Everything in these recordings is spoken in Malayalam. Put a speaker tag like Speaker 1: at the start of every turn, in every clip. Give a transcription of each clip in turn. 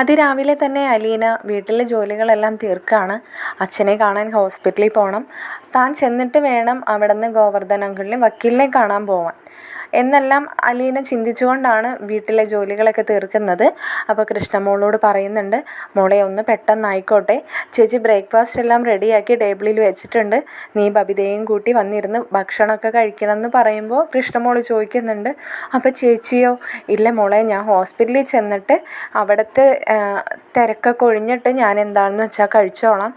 Speaker 1: അതിരാവിലെ തന്നെ അലീന വീട്ടിലെ ജോലികളെല്ലാം തീർക്കുകയാണ് അച്ഛനെ കാണാൻ ഹോസ്പിറ്റലിൽ പോകണം താൻ ചെന്നിട്ട് വേണം അവിടെ നിന്ന് അങ്കിളിനെ വക്കീലിനെ കാണാൻ പോവാൻ. എന്നെല്ലാം അലീന ചിന്തിച്ചുകൊണ്ടാണ് വീട്ടിലെ ജോലികളൊക്കെ തീർക്കുന്നത്. അപ്പോൾ കൃഷ്ണമോളോട് പറയുന്നുണ്ട് മോളെ ഒന്ന് പെട്ടെന്നായിക്കോട്ടെ. ചേച്ചി ബ്രേക്ക്ഫാസ്റ്റ് എല്ലാം റെഡിയാക്കി ടേബിളിൽ വെച്ചിട്ടുണ്ട്. നീ ബബിതയും കൂട്ടി വന്നിരുന്ന് ഭക്ഷണമൊക്കെ കഴിക്കണം എന്ന് പറയുമ്പോൾ കൃഷ്ണമോൾ ചോദിക്കുന്നുണ്ട് അപ്പോൾ ചേച്ചിയോ? ഇല്ല മോളെ ഞാൻ ഹോസ്പിറ്റലിൽ ചെന്നിട്ട് അവിടുത്തെ തിരക്കൊക്കെ ഒഴിഞ്ഞിട്ട് ഞാൻ എന്താണെന്ന് വെച്ചാൽ കഴിച്ചോളാം.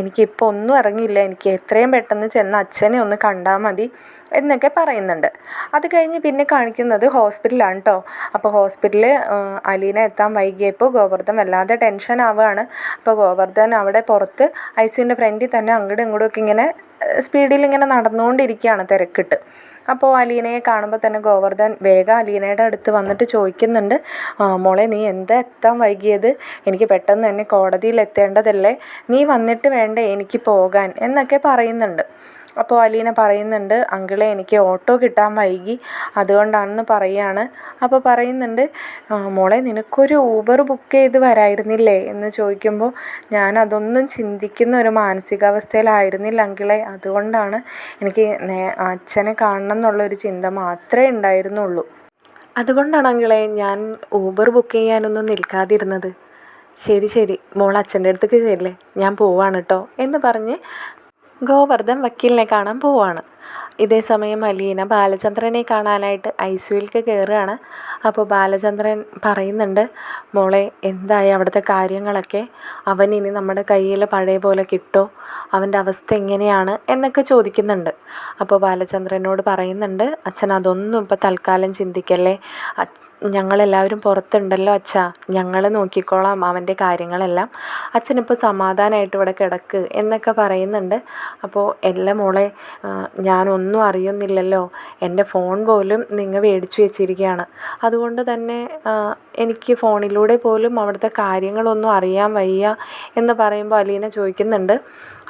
Speaker 1: എനിക്കിപ്പോൾ ഒന്നും ഇറങ്ങിയില്ല. എനിക്ക് എത്രയും പെട്ടെന്ന് ചെന്ന് അച്ഛനെ ഒന്ന് കണ്ടാൽ മതി. എന്നൊക്കെ പറയുന്നുണ്ട്. അത് കഴിഞ്ഞ് പിന്നെ കാണിക്കുന്നത് ഹോസ്പിറ്റലാണ് കേട്ടോ അപ്പോൾ ഹോസ്പിറ്റലിൽ അലീന എത്താൻ വൈകിയപ്പോൾ ഗോവർദ്ധൻ വല്ലാതെ ടെൻഷൻ ആവുകയാണ് അപ്പോൾ ഗോവർദ്ധൻ അവിടെ പുറത്ത് ഐ സിയുന്റെ ഫ്രണ്ടിൽ തന്നെ അങ്ങോട്ടും ഇങ്ങോട്ടും ഒക്കെ ഇങ്ങനെ സ്പീഡിൽ ഇങ്ങനെ നടന്നുകൊണ്ടിരിക്കുകയാണ് തിരക്കിട്ട്. അപ്പോൾ അലീനയെ കാണുമ്പോൾ തന്നെ ഗോവർദ്ധൻ വേഗം അലീനയുടെ അടുത്ത് വന്നിട്ട് ചോദിക്കുന്നുണ്ട് മോളെ നീ എന്താ എത്താൻ വൈകിയത്? എനിക്ക് പെട്ടെന്ന് തന്നെ കോടതിയിൽ എത്തേണ്ടതല്ലേ? നീ വന്നിട്ട് വേണ്ടേ എനിക്ക് പോകാൻ? എന്നൊക്കെ പറയുന്നുണ്ട്. അപ്പോൾ അലീന പറയുന്നുണ്ട് അങ്കിളെ എനിക്ക് ഓട്ടോ കിട്ടാൻ വൈകി അതുകൊണ്ടാണെന്ന് പറയുകയാണ് അപ്പോൾ പറയുന്നുണ്ട് മോളെ നിനക്കൊരു ഊബർ ബുക്ക് ചെയ്ത് വരായിരുന്നില്ലേ? എന്ന് ചോദിക്കുമ്പോൾ ഞാൻ അതൊന്നും ചിന്തിക്കുന്ന ഒരു മാനസികാവസ്ഥയിലായിരുന്നില്ല അങ്കിളെ. അതുകൊണ്ടാണ് എനിക്ക് അച്ഛനെ കാണണം എന്നുള്ളൊരു ചിന്ത മാത്രമേ ഉണ്ടായിരുന്നുള്ളൂ. അതുകൊണ്ടാണ് അങ്കിളെ ഞാൻ ഊബർ ബുക്ക് ചെയ്യാനൊന്നും നിൽക്കാതിരുന്നത്. ശരി ശരി. മോൾ അച്ഛന്റെ അടുത്തേക്ക് ചെല്ലേ. ഞാൻ പോവാണ് കേട്ടോ എന്ന് പറഞ്ഞ് ഗോവർദ്ധൻ വക്കീലിനെ കാണാൻ പോവാണ്. ഇതേ സമയം അലീന ബാലചന്ദ്രനെ കാണാനായിട്ട് ഐ സിയുയിലേക്ക് കയറുകയാണ്. അപ്പോൾ ബാലചന്ദ്രൻ പറയുന്നുണ്ട് മോളെ എന്തായി അവിടുത്തെ കാര്യങ്ങളൊക്കെ? അവൻ ഇനി നമ്മുടെ കയ്യിൽ പഴയ പോലെ കിട്ടോ? അവന്റെ അവസ്ഥ എങ്ങനെയാണ്? എന്നൊക്കെ ചോദിക്കുന്നുണ്ട്. അപ്പോൾ ബാലചന്ദ്രനോട് പറയുന്നുണ്ട് അച്ഛൻ അതൊന്നും ഇപ്പോൾ തൽക്കാലം ചിന്തിക്കല്ലേ? ഞങ്ങളെല്ലാവരും പുറത്തുണ്ടല്ലോ അച്ഛാ. ഞങ്ങൾ നോക്കിക്കോളാം അവന്റെ കാര്യങ്ങളെല്ലാം. അച്ഛനിപ്പോൾ സമാധാനമായിട്ട് ഇവിടെ കിടക്ക് എന്നൊക്കെ പറയുന്നുണ്ട്. അപ്പോൾ എല്ലാ മോളെ ഞാനൊന്നും അറിയുന്നില്ലല്ലോ. എന്റെ ഫോൺ പോലും നിങ്ങൾ മേടിച്ചു വെച്ചിരിക്കുകയാണ്. അതുകൊണ്ട് തന്നെ എനിക്ക് ഫോണിലൂടെ പോലും അവിടുത്തെ കാര്യങ്ങളൊന്നും അറിയാൻ വയ്യ എന്ന് പറയുമ്പോൾ അലീന ചോദിക്കുന്നുണ്ട്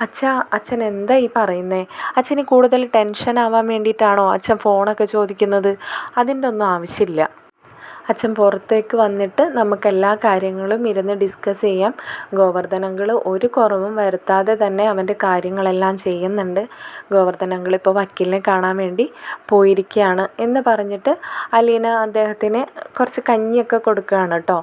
Speaker 1: അച്ഛാ അച്ഛൻ എന്താ ഈ പറയുന്നത് അച്ഛന് കൂടുതൽ ടെൻഷൻ ആവാൻ വേണ്ടിയിട്ടാണോ അച്ഛൻ ഫോണൊക്കെ ചോദിക്കുന്നത്? അതിന്റെ ഒന്നും ആവശ്യമില്ല. അച്ഛൻ പുറത്തേക്ക് വന്നിട്ട് നമുക്ക് എല്ലാ കാര്യങ്ങളും ഇരുന്ന് ഡിസ്കസ് ചെയ്യാം. ഗോവർദ്ധനങ്ങൾ ഒരു കുറവും വരുത്താതെ തന്നെ അവന്റെ കാര്യങ്ങളെല്ലാം ചെയ്യുന്നുണ്ട്. ഗോവർദ്ധനങ്ങൾ ഇപ്പോൾ വക്കീലിനെ കാണാൻ വേണ്ടി പോയിരിക്കുകയാണ് എന്ന് പറഞ്ഞിട്ട് അലീന അദ്ദേഹത്തിന് കുറച്ച് കഞ്ഞിയൊക്കെ കൊടുക്കുകയാണ് കേട്ടോ.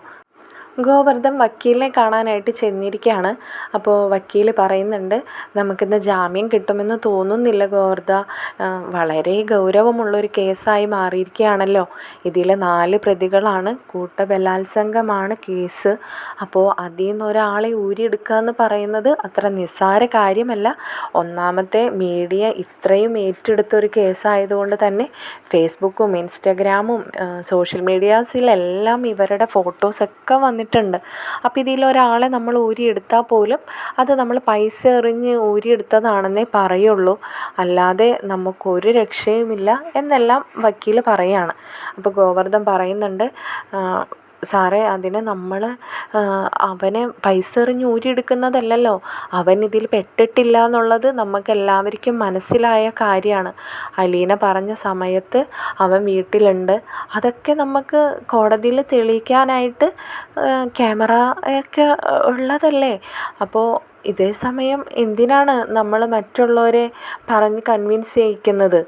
Speaker 1: ഗോവർദ്ധൻ വക്കീലിനെ കാണാനായിട്ട് ചെന്നിരിക്കുകയാണ്. അപ്പോൾ വക്കീൽ പറയുന്നുണ്ട് നമുക്കിന്ന് ജാമ്യം കിട്ടുമെന്ന് തോന്നുന്നില്ല ഗോവർദ്ധ. വളരെ ഗൗരവമുള്ളൊരു കേസായി മാറിയിരിക്കുകയാണല്ലോ. ഇതിൽ നാല് പ്രതികളാണ് കൂട്ടബലാത്സംഗമാണ് കേസ്. അപ്പോൾ അതിൽ നിന്ന് ഒരാളെ ഊരിയെടുക്കുക എന്ന് പറയുന്നത് അത്ര നിസ്സാര കാര്യമല്ല. ഒന്നാമത്തെ മീഡിയ ഇത്രയും ഏറ്റെടുത്തൊരു കേസായതുകൊണ്ട് തന്നെ ഫേസ്ബുക്കും ഇൻസ്റ്റഗ്രാമും സോഷ്യൽ മീഡിയാസിലെല്ലാം ഇവരുടെ ഫോട്ടോസൊക്കെ വന്നിട്ട് വന്നിട്ടുണ്ട്. അപ്പോൾ ഇതിൽ ഒരാളെ നമ്മൾ ഊരിയെടുത്താൽ പോലും അത് നമ്മൾ പൈസ എറിഞ്ഞ് ഊരിയെടുത്തതാണെന്നേ പറയുള്ളൂ. അല്ലാതെ നമുക്കൊരു രക്ഷയുമില്ല എന്നെല്ലാം വക്കീൽ പറയുകയാണ് അപ്പോൾ ഗോവർദ്ധൻ പറയുന്നുണ്ട് സാറേ അതിന് നമ്മൾ അവനെ പൈസ എറിഞ്ഞ് ഊരിയെടുക്കുന്നതല്ലല്ലോ. അവൻ ഇതിൽ പെട്ടിട്ടില്ല എന്നുള്ളത് നമുക്ക് എല്ലാവർക്കും മനസ്സിലായ കാര്യമാണ്. അലീന പറഞ്ഞ സമയത്ത് അവൻ വീട്ടിലുണ്ട്. അതൊക്കെ നമുക്ക് കോടതിയിൽ തെളിയിക്കാനായിട്ട് ക്യാമറ ഒക്കെ ഉള്ളതല്ലേ? അപ്പോൾ ഇതേ സമയം എന്തിനാണ് നമ്മൾ മറ്റുള്ളവരെ പറഞ്ഞ് കൺവിൻസ് ചെയ്യിക്കുന്നത്?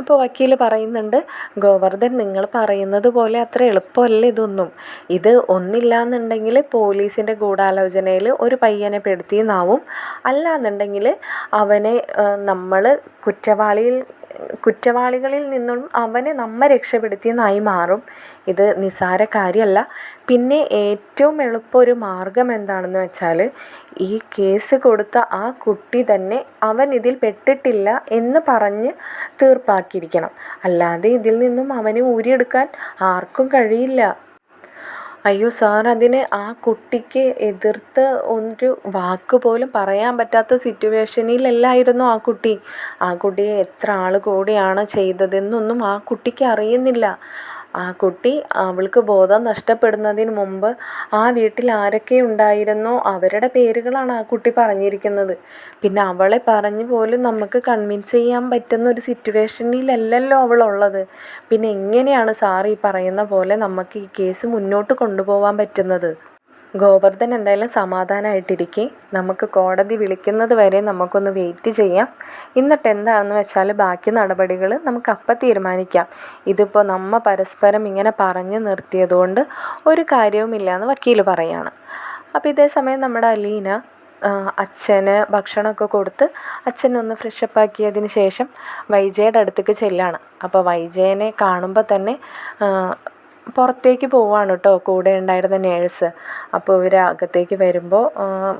Speaker 1: അപ്പോൾ വക്കീൽ പറയുന്നുണ്ട് ഗോവർദ്ധൻ നിങ്ങൾ പറയുന്നത് പോലെ അത്ര എളുപ്പമല്ല ഇതൊന്നും. ഇത് ഒന്നില്ല എന്നുണ്ടെങ്കിൽ പോലീസിന്റെ ഗൂഢാലോചനയിൽ ഒരു പയ്യനെ പെടുത്തിയെന്നാവും. അല്ല എന്നുണ്ടെങ്കിൽ അവനെ നമ്മൾ കുറ്റവാളിയിൽ കുറ്റവാളികളിൽ നിന്നും അവനെ നമ്മെ രക്ഷപ്പെടുത്തിയെന്നായി മാറും. ഇത് നിസാര കാര്യമല്ല. പിന്നെ ഏറ്റവും എളുപ്പം ഒരു മാർഗം എന്താണെന്ന് വെച്ചാൽ ഈ കേസ് കൊടുത്ത ആ കുട്ടി തന്നെ അവൻ ഇതിൽ പെട്ടിട്ടില്ല എന്ന് പറഞ്ഞ് തീർപ്പാക്കിയിരിക്കണം. അല്ലാതെ ഇതിൽ നിന്നും അവനെ ഊരിയെടുക്കാൻ ആർക്കും കഴിയില്ല. അയ്യോ സാർ അതിന് ആ കുട്ടിക്ക് എതിർത്ത് ഒരു വാക്ക് പോലും പറയാൻ പറ്റാത്ത സിറ്റുവേഷനിലല്ലായിരുന്നു ആ കുട്ടി. ആ കുട്ടിയെ എത്ര ആൾ കൂടിയാണ് ചെയ്തതെന്നൊന്നും ആ കുട്ടിക്ക് അറിയുന്നില്ല. ആ കുട്ടി അവൾക്ക് ബോധം നഷ്ടപ്പെടുന്നതിന് മുമ്പ് ആ വീട്ടിൽ ആരൊക്കെ ഉണ്ടായിരുന്നോ അവരുടെ പേരുകളാണ് ആ കുട്ടി പറഞ്ഞിരിക്കുന്നത്. പിന്നെ അവളെ പറഞ്ഞു പോലും നമുക്ക് കൺവിൻസ് ചെയ്യാൻ പറ്റുന്ന ഒരു സിറ്റുവേഷനിലല്ലല്ലോ അവളുള്ളത്. പിന്നെ എങ്ങനെയാണ് സാർ ഈ പറയുന്ന പോലെ നമുക്ക് ഈ കേസ് മുന്നോട്ട് കൊണ്ടുപോകാൻ പറ്റുന്നത്? ഗോവർദ്ധൻ എന്തായാലും സമാധാനമായിട്ടിരിക്കെ നമുക്ക് കോടതി വിളിക്കുന്നത് വരെ നമുക്കൊന്ന് വെയിറ്റ് ചെയ്യാം. എന്നിട്ട് എന്താണെന്ന് വെച്ചാൽ ബാക്കി നടപടികൾ നമുക്ക് അപ്പം തീരുമാനിക്കാം. ഇതിപ്പോൾ നമ്മ പരസ്പരം ഇങ്ങനെ പറഞ്ഞു നിർത്തിയതുകൊണ്ട് ഒരു കാര്യവുമില്ല എന്ന് വക്കീൽ പറയാണ്. അപ്പോൾ ഇതേ സമയം നമ്മുടെ അലീന അച്ഛന് ഭക്ഷണമൊക്കെ കൊടുത്ത് അച്ഛനൊന്ന് ഫ്രഷപ്പ് ആക്കിയതിന് ശേഷം വൈജയുടെ അടുത്തേക്ക് ചെല്ലാണ്. അപ്പോൾ വൈജയനെ കാണുമ്പോൾ തന്നെ പുറത്തേക്ക് പോവാണ് കേട്ടോ കൂടെ ഉണ്ടായിരുന്ന നേഴ്സ്. അപ്പോൾ ഇവർ അകത്തേക്ക് വരുമ്പോൾ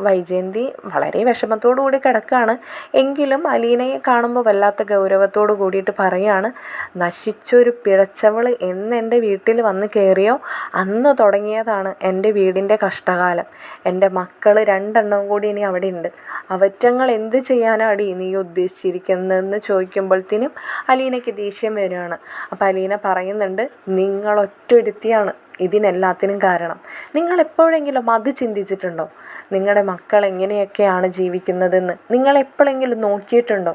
Speaker 1: വൈജയന്തി വളരെ വിഷമത്തോടു കൂടി കിടക്കുകയാണ് എങ്കിലും അലീനയെ കാണുമ്പോൾ വല്ലാത്ത ഗൗരവത്തോടു കൂടിയിട്ട് പറയാണ് നശിച്ചൊരു പിഴച്ചവൾ എന്ന് എന്റെ വീട്ടിൽ വന്ന് കയറിയോ അന്ന് തുടങ്ങിയതാണ് എന്റെ വീടിന്റെ കഷ്ടകാലം. എന്റെ മക്കൾ രണ്ടെണ്ണം കൂടി ഇനി അവിടെ ഉണ്ട് അവറ്റങ്ങൾ എന്ത് ചെയ്യാനാടി നീ ഉദ്ദേശിച്ചിരിക്കുന്നതെന്ന് ചോദിക്കുമ്പോഴത്തേനും അലീനയ്ക്ക് ദേഷ്യം വരികയാണ് അപ്പോൾ അലീന പറയുന്നുണ്ട് നിങ്ങളൊറ്റ ഒരുത്തിയാണ് ഇതിനെല്ലാത്തിനും കാരണം. നിങ്ങൾ എപ്പോഴെങ്കിലും അത് ചിന്തിച്ചിട്ടുണ്ടോ? നിങ്ങളുടെ മക്കൾ എങ്ങനെയൊക്കെയാണ് ജീവിക്കുന്നതെന്ന്? നിങ്ങൾ എപ്പോഴെങ്കിലും നോക്കിയിട്ടുണ്ടോ?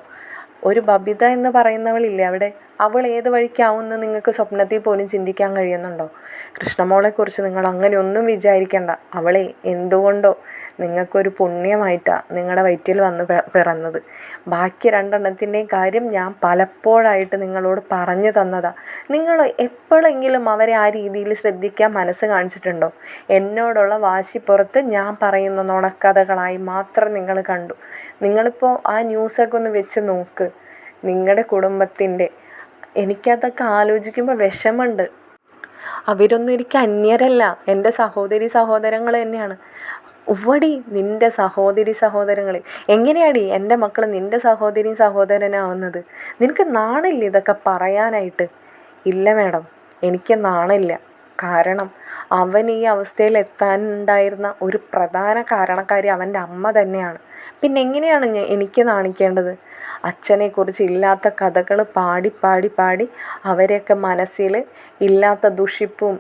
Speaker 1: ഒരു ബബിത എന്ന് പറയുന്നവളില്ലേ അവിടെ? അവൾ ഏത് വഴിക്കാവുമെന്ന് നിങ്ങൾക്ക് സ്വപ്നത്തിൽ പോലും ചിന്തിക്കാൻ കഴിയുന്നുണ്ടോ? കൃഷ്ണമോളെക്കുറിച്ച് നിങ്ങൾ അങ്ങനെ ഒന്നും വിചാരിക്കേണ്ട. അവളെ എന്തുകൊണ്ടോ നിങ്ങൾക്കൊരു പുണ്യമായിട്ടാണ് നിങ്ങളുടെ വയറ്റിൽ വന്ന് പിറന്നത്. ബാക്കി രണ്ടെണ്ണത്തിന്റെയും കാര്യം ഞാൻ പലപ്പോഴായിട്ട് നിങ്ങളോട് പറഞ്ഞു തന്നതാണ് നിങ്ങൾ എപ്പോഴെങ്കിലും അവരെ ആ രീതിയിൽ ശ്രദ്ധിക്കാൻ മനസ്സ് കാണിച്ചിട്ടുണ്ടോ? എന്നോടുള്ള വാശിപ്പുറത്ത് ഞാൻ പറയുന്ന നുണക്കഥകളായി മാത്രം നിങ്ങൾ കണ്ടു. നിങ്ങളിപ്പോൾ ആ ന്യൂസൊക്കെ ഒന്ന് വെച്ച് നോക്ക്. നിങ്ങളുടെ കുടുംബത്തിന്റെ എനിക്കതൊക്കെ ആലോചിക്കുമ്പോൾ വിഷമമുണ്ട്. അവരൊന്നും എനിക്ക് അന്യരല്ല. എന്റെ സഹോദരി സഹോദരങ്ങൾ തന്നെയാണ്. ഉവടി നിന്റെ സഹോദരി സഹോദരങ്ങൾ എങ്ങനെയാടി എന്റെ മക്കൾ നിന്റെ സഹോദരിയും സഹോദരനാവുന്നത്? നിനക്ക് നാണില്ല ഇതൊക്കെ പറയാനായിട്ട്? ഇല്ല മാഡം എനിക്ക് നാണില്ല. കാരണം അവൻ ഈ അവസ്ഥയിൽ എത്താനുണ്ടായിരുന്ന ഒരു പ്രധാന കാരണക്കാരി അവന്റെ അമ്മ തന്നെയാണ്. പിന്നെ എങ്ങനെയാണ് ഞാൻ എനിക്ക് നാണിക്കേണ്ടത്? അച്ഛനെക്കുറിച്ച് ഇല്ലാത്ത കഥകൾ പാടി പാടി പാടി അവരെയൊക്കെ മനസ്സിൽ ഇല്ലാത്ത ദുഷിപ്പും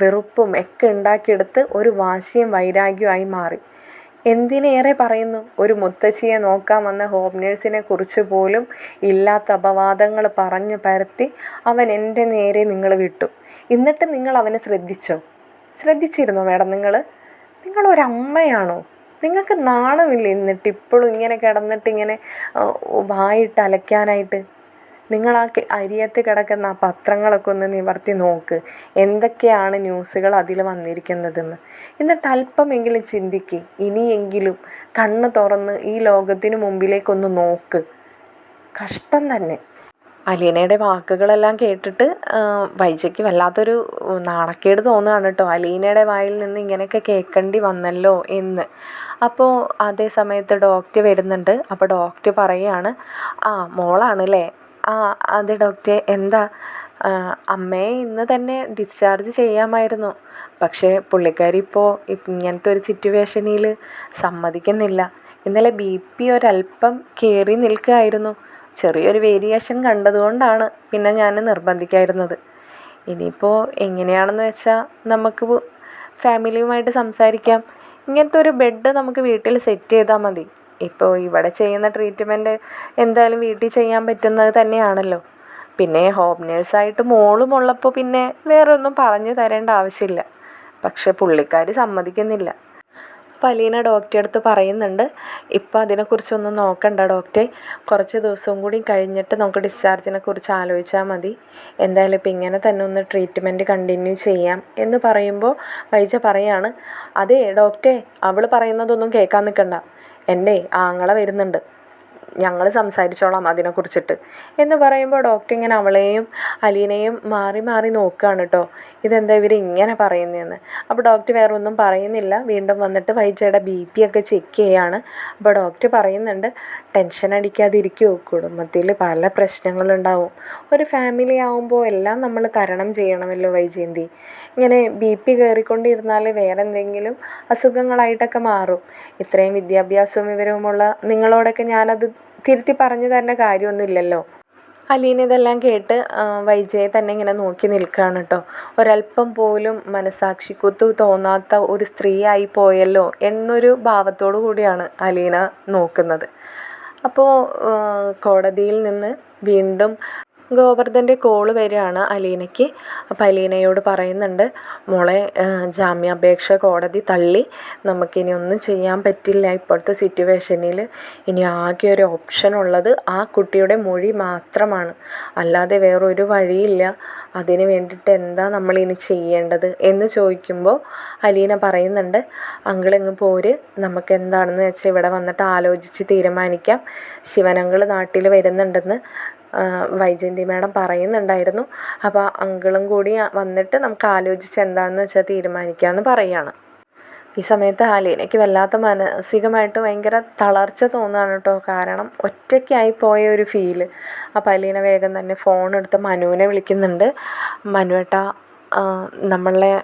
Speaker 1: വെറുപ്പും ഒക്കെ ഉണ്ടാക്കിയെടുത്ത് ഒരു വാശിയും വൈരാഗ്യമായി മാറി. എന്തിനേറെ പറയുന്നു? ഒരു മുത്തശ്ശിയെ നോക്കാൻ വന്ന ഹോം നേഴ്സിനെ കുറിച്ച് പോലും ഇല്ലാത്ത അപവാദങ്ങൾ പറഞ്ഞു പരത്തി അവൻ എന്റെ നേരെ നിങ്ങൾ വിട്ടു. എന്നിട്ട് നിങ്ങൾ അവനെ ശ്രദ്ധിച്ചോ? ശ്രദ്ധിച്ചിരുന്നോ മേഡം നിങ്ങൾ? നിങ്ങളൊരമ്മയാണോ? നിങ്ങൾക്ക് നാണമില്ല എന്നിട്ട് ഇപ്പോഴും ഇങ്ങനെ കിടന്നിട്ട് ഇങ്ങനെ വായിട്ട് അലയ്ക്കാനായിട്ട്? നിങ്ങൾ ആ അരിയത്ത് കിടക്കുന്ന ആ പത്രങ്ങളൊക്കെ ഒന്ന് നിവർത്തി നോക്ക്. എന്തൊക്കെയാണ് ന്യൂസുകൾ അതിൽ വന്നിരിക്കുന്നതെന്ന്. എന്നിട്ട് അല്പമെങ്കിലും ചിന്തിക്ക്. ഇനിയെങ്കിലും കണ്ണ് തുറന്ന് ഈ ലോകത്തിന് മുമ്പിലേക്കൊന്ന് നോക്ക്. കഷ്ടം തന്നെ. അലീനയുടെ വാക്കുകളെല്ലാം കേട്ടിട്ട് വൈജയ്ക്ക് വല്ലാത്തൊരു നാണക്കേട് തോന്നുകയാണ് കേട്ടോ. അലീനയുടെ വായിൽ നിന്ന് ഇങ്ങനെയൊക്കെ കേൾക്കേണ്ടി വന്നല്ലോ എന്ന്. അപ്പോൾ അതേ സമയത്ത് ഡോക്ടർ വരുന്നുണ്ട്. അപ്പോൾ ഡോക്ടർ പറയുകയാണ് ആ മോളാണല്ലേ? ആ അതെ ഡോക്ടറെ. എന്താ? അമ്മയെ ഇന്ന് തന്നെ ഡിസ്ചാർജ് ചെയ്യാമായിരുന്നു. പക്ഷേ പുള്ളിക്കാരി ഇപ്പോൾ ഇങ്ങനത്തെ ഒരു സിറ്റുവേഷനിൽ സമ്മതിക്കുന്നില്ല. ഇന്നലെ ബി പി ഒരല്പം കയറി നിൽക്കുകയായിരുന്നു. ചെറിയൊരു വേരിയേഷൻ കണ്ടതുകൊണ്ടാണ് പിന്നെ ഞാൻ നിർബന്ധിക്കായിരുന്നത്. ഇനിയിപ്പോൾ എങ്ങനെയാണെന്ന് വെച്ചാൽ നമുക്ക് ഫാമിലിയുമായിട്ട് സംസാരിക്കാം. ഇങ്ങനത്തെ ഒരു ബെഡ് നമുക്ക് വീട്ടിൽ സെറ്റ് ചെയ്താൽ മതി. ഇപ്പോൾ ഇവിടെ ചെയ്യുന്ന ട്രീറ്റ്മെന്റ് എന്തായാലും വീട്ടിൽ ചെയ്യാൻ പറ്റുന്നത് തന്നെയാണല്ലോ. പിന്നെ ഹോം നേഴ്സായിട്ട് മോളും ഉള്ളപ്പോൾ പിന്നെ വേറെ ഒന്നും പറഞ്ഞു തരേണ്ട ആവശ്യമില്ല. പക്ഷെ പുള്ളിക്കാർ സമ്മതിക്കുന്നില്ല. അലീന ഡോക്ടറെ അടുത്ത് പറയുന്നുണ്ട്. ഇപ്പോൾ അതിനെക്കുറിച്ചൊന്നും നോക്കണ്ട ഡോക്ടറെ. കുറച്ച് ദിവസവും കൂടി കഴിഞ്ഞിട്ട് നമുക്ക് ഡിസ്ചാർജിനെ കുറിച്ച് ആലോചിച്ചാൽ മതി. എന്തായാലും ഇപ്പം ഇങ്ങനെ തന്നെ ഒന്ന് ട്രീറ്റ്മെന്റ് കണ്ടിന്യൂ ചെയ്യാം എന്ന് പറയുമ്പോൾ വൈജ പറയാണ് അതെ ഡോക്ടറെ അവൾ പറയുന്നതൊന്നും കേൾക്കാൻ നിൽക്കണ്ട എന്റെ ആങ്ങളെ വരുന്നുണ്ട്. ഞങ്ങൾ സംസാരിച്ചോളാം അതിനെക്കുറിച്ചിട്ട്. എന്ന് പറയുമ്പോൾ ഡോക്ടർ ഇങ്ങനെ അവളെയും അലീനയും മാറി മാറി നോക്കുകയാണ് കേട്ടോ ഇതെന്താ ഇവർ ഇങ്ങനെ പറയുന്നതെന്ന് അപ്പോൾ ഡോക്ടർ വേറെ ഒന്നും പറയുന്നില്ല. വീണ്ടും വന്നിട്ട് വൈജയുടെ ബി പി ഒക്കെ ചെക്ക് ചെയ്യാണ്. അപ്പോൾ ഡോക്ടർ പറയുന്നുണ്ട് ടെൻഷൻ അടിക്കാതിരിക്കുമോ കുടുംബത്തിൽ പല പ്രശ്നങ്ങളുണ്ടാവും. ഒരു ഫാമിലി ആവുമ്പോൾ എല്ലാം നമ്മൾ തരണം ചെയ്യണമല്ലോ വൈജയന്തി. ഇങ്ങനെ ബി പി കയറിക്കൊണ്ടിരുന്നാൽ വേറെ എന്തെങ്കിലും അസുഖങ്ങളായിട്ടൊക്കെ മാറും. ഇത്രയും വിദ്യാഭ്യാസവും വിവരവുമുള്ള നിങ്ങളോടൊക്കെ ഞാനത് തിരുത്തി പറഞ്ഞു തരേണ്ട കാര്യമൊന്നുമില്ലല്ലോ. അലീന ഇതെല്ലാം കേട്ട് വൈജയെ തന്നെ ഇങ്ങനെ നോക്കി നിൽക്കുകയാണ് കേട്ടോ. ഒരല്പം പോലും മനസാക്ഷിക്കുത്ത് തോന്നാത്ത ഒരു സ്ത്രീയായി പോയല്ലോ എന്നൊരു ഭാവത്തോടു കൂടിയാണ് അലീന നോക്കുന്നത്. അപ്പോൾ കോടതിയിൽ നിന്ന് വീണ്ടും ഗോവർദ്ധന്റെ കോൾ വരികയാണ് അലീനയ്ക്ക്. അപ്പോൾ അലീനയോട് പറയുന്നുണ്ട് മോളെ ജാമ്യാപേക്ഷ കോടതി തള്ളി. നമുക്കിനി ഒന്നും ചെയ്യാൻ പറ്റില്ല. ഇപ്പോഴത്തെ സിറ്റുവേഷനിൽ ഇനി ആകെ ഒരു ഓപ്ഷൻ ഉള്ളത് ആ കുട്ടിയുടെ മൊഴി മാത്രമാണ്. അല്ലാതെ വേറൊരു വഴിയില്ല. അതിന് വേണ്ടിയിട്ട് എന്താ നമ്മളിനി ചെയ്യേണ്ടത്? എന്ന് ചോദിക്കുമ്പോൾ അലീന പറയുന്നുണ്ട് അങ്കിളിങ്ങ് പോര്. നമുക്ക് എന്താണെന്ന് വെച്ചാൽ ഇവിടെ വന്നിട്ട് ആലോചിച്ച് തീരുമാനിക്കാം. ശിവനങ്കിൾ നാട്ടിൽ വരുന്നുണ്ടെന്ന്. വൈജയന്തി മാഡം പറയുന്നുണ്ടായിരുന്നു. അപ്പോൾ അങ്കിളും കൂടി വന്നിട്ട് നമുക്ക് ആലോചിച്ച് എന്താണെന്ന് വെച്ചാൽ തീരുമാനിക്കാമെന്ന് പറയുകയാണ് ഈ സമയത്ത് ആലീനയ്ക്ക് വല്ലാത്ത മാനസികമായിട്ട് ഭയങ്കര തളർച്ച തോന്നുകയാണ് കേട്ടോ. കാരണം ഒറ്റയ്ക്കായി പോയ ഒരു ഫീൽ അപ്പോൾ അലീന വേഗം തന്നെ ഫോൺ എടുത്ത് മനുവിനെ വിളിക്കുന്നുണ്ട്. മനുവേട്ട നമ്മളെ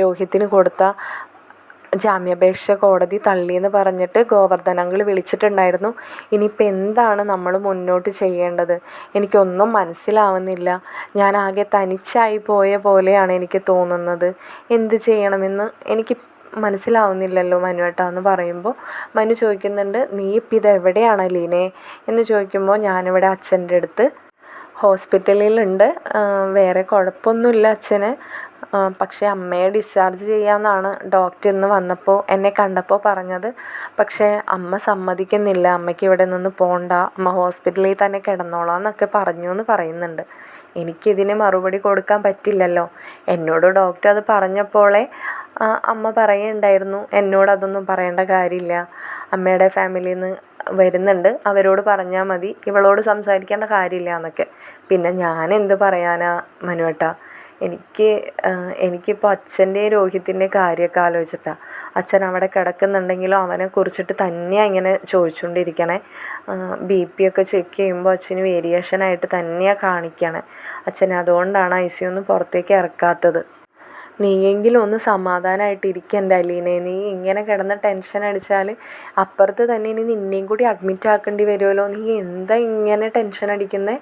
Speaker 1: രോഹിത്തിന് കൊടുത്ത ജാമ്യാപേക്ഷ കോടതി തള്ളിയെന്ന് പറഞ്ഞിട്ട് ഗോവർദ്ധനങ്ങൾ വിളിച്ചിട്ടുണ്ടായിരുന്നു. ഇനിയിപ്പോൾ എന്താണ് നമ്മൾ മുന്നോട്ട് ചെയ്യേണ്ടത്? എനിക്കൊന്നും മനസ്സിലാവുന്നില്ല. ഞാൻ ആകെ തനിച്ചായി പോയ പോലെയാണ് എനിക്ക് തോന്നുന്നത്. എന്ത് ചെയ്യണമെന്ന് എനിക്ക് മനസ്സിലാവുന്നില്ലല്ലോ മനുവേട്ടാ എന്ന് പറയുമ്പോൾ മനു ചോദിക്കുന്നുണ്ട് നീ ഇപ്പം ഇത് എവിടെയാണ് ലീനെ? എന്ന് ചോദിക്കുമ്പോൾ ഞാനിവിടെ അച്ഛന്റെ അടുത്ത് ഹോസ്പിറ്റലിലുണ്ട്. വേറെ കുഴപ്പമൊന്നുമില്ല അച്ഛന്. പക്ഷേ അമ്മയെ ഡിസ്ചാർജ് ചെയ്യാമെന്നാണ് ഡോക്ടർ ഇന്ന് വന്നപ്പോൾ എന്നെ കണ്ടപ്പോൾ പറഞ്ഞത്. പക്ഷേ അമ്മ സമ്മതിക്കുന്നില്ല. അമ്മയ്ക്ക് ഇവിടെ നിന്ന് പോകണ്ട അമ്മ ഹോസ്പിറ്റലിൽ തന്നെ കിടന്നോളാം എന്നൊക്കെ പറഞ്ഞു എന്ന് പറയുന്നുണ്ട്. എനിക്കിതിന് മറുപടി കൊടുക്കാൻ പറ്റില്ലല്ലോ. എന്നോട് ഡോക്ടർ അത് പറഞ്ഞപ്പോളേ അമ്മ പറയുന്നുണ്ടായിരുന്നു എന്നോട് അതൊന്നും പറയേണ്ട കാര്യമില്ല. അമ്മയുടെ ഫാമിലിയിൽ നിന്ന് വരുന്നുണ്ട്. അവരോട് പറഞ്ഞാൽ മതി. ഇവളോട് സംസാരിക്കേണ്ട കാര്യമില്ല എന്നൊക്കെ. പിന്നെ ഞാൻ എന്ത് പറയാനാ മനുവേട്ടാ? എനിക്ക് എനിക്കിപ്പോൾ അച്ഛന്റെയും രോഹിത്തിന്റെയും കാര്യമൊക്കെ ആലോചിച്ചിട്ടാണ് അച്ഛൻ അവിടെ കിടക്കുന്നുണ്ടെങ്കിലും അവനെ കുറിച്ചിട്ട് തന്നെയാണ് ഇങ്ങനെ ചോദിച്ചുകൊണ്ടിരിക്കണേ ബി പി ഒക്കെ ചെക്ക് ചെയ്യുമ്പോൾ അച്ഛന് വേരിയേഷനായിട്ട് തന്നെയാണ് കാണിക്കണേ. അച്ഛനെ അതുകൊണ്ടാണ് ഐ സി ഒന്നും പുറത്തേക്ക് ഇറക്കാത്തത്. നീയെങ്കിലും ഒന്ന് സമാധാനമായിട്ട് ഇരിക്ക് എന്റെ അലീനെ. നീ ഇങ്ങനെ കിടന്ന് ടെൻഷൻ അടിച്ചാൽ അപ്പുറത്ത് തന്നെ ഇനി നിന്നെയും കൂടി അഡ്മിറ്റ് ആക്കേണ്ടി വരുമല്ലോ. നീ എന്താ ഇങ്ങനെ ടെൻഷൻ അടിക്കുന്നത്